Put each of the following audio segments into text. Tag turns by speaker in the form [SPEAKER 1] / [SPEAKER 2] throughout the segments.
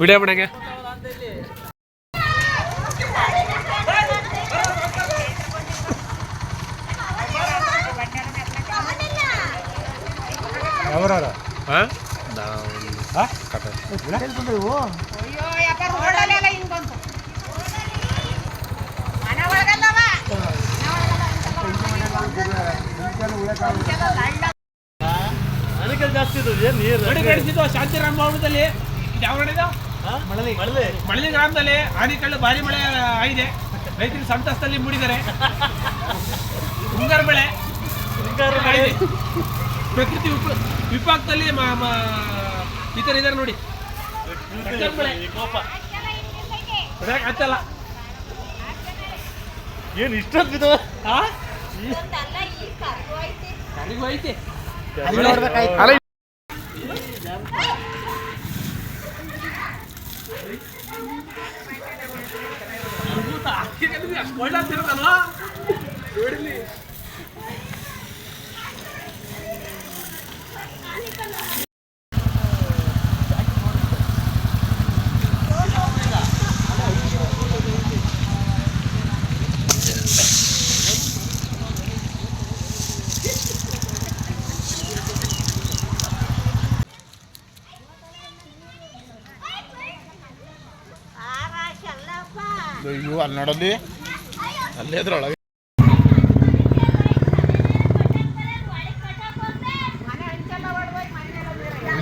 [SPEAKER 1] Video ಬಿಡಂಗೆ.
[SPEAKER 2] ಅವರವರ
[SPEAKER 1] ಹಾಂ?
[SPEAKER 3] ಒಳಗಲ್ಲವ?
[SPEAKER 1] ಇದು ಶಾಂತಿರಾಮ್ ಭವನದಲ್ಲಿ ಇದು ಯಾವ ನಡೆದ ಮಳಲಿ. ಗ್ರಾಮದಲ್ಲಿ ಆನೆಕಲ್ಲು ಭಾರಿ ಮಳೆ ಆಗಿದೆ. ರೈತರು ಸಂತಸದಲ್ಲಿ ಮೂಡಿದ್ದಾರೆ. ಮುಂಗಾರು ಬೆಳೆ. ಪ್ರಕೃತಿ ವಿಪ- ವಿಪಾಕದಲ್ಲಿ ಮ- ಮ- ಈ ಥರ ಇದ್ದಾರೆ ನೋಡಿ ಆಗ್ತಲ್ಲ
[SPEAKER 2] ಏನು
[SPEAKER 3] ಇಷ್ಟೊಂದು
[SPEAKER 1] ನನಗೂ ಐತೆ.
[SPEAKER 2] ಅಲ್ಲಿ ಅಯ್ಯೋ ಅಲ್ಲಿ ನೋಡಲ್ಲಿ. ಅಲ್ಲೇ ಇದ್ರೊಳಗೆ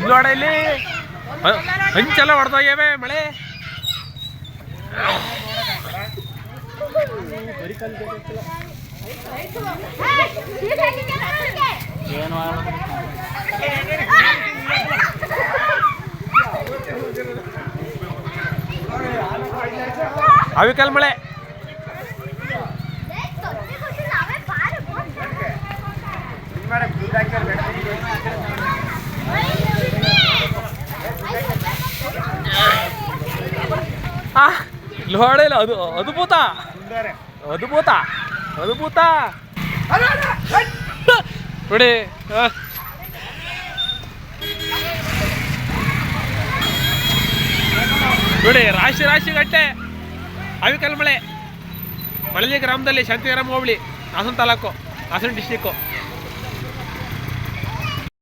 [SPEAKER 1] ನೋಡ ಇಲ್ಲಿ. ಹಂಚೆಲ್ಲ ಹೊಡೆದೋಗ್ಯವೆ ಮಳೆ?
[SPEAKER 2] ಏನು
[SPEAKER 1] ಅವಿಕಲ್ ಮಳೆ. ಆ, ನೋಡಿಲ್ಲ ಅದು ಅದ್ಭುತ. ಅದ್ಭುತ ಅದ್ಭುತ. ನೋಡಿ. ನೋಡಿ ರಾಶಿ ರಾಶಿ ಗಟ್ಟೆ. ಅವಿಕಲ್ ಮಳೆ ಮಳಲಿ ಗ್ರಾಮದಲ್ಲಿ ಶಾಂತಿಗ್ರಾಮ ಹೋಬಳಿ ಹಾಸನ ತಾಲೂಕು ಹಾಸನ ಡಿಸ್ಟಿಕ್ಕು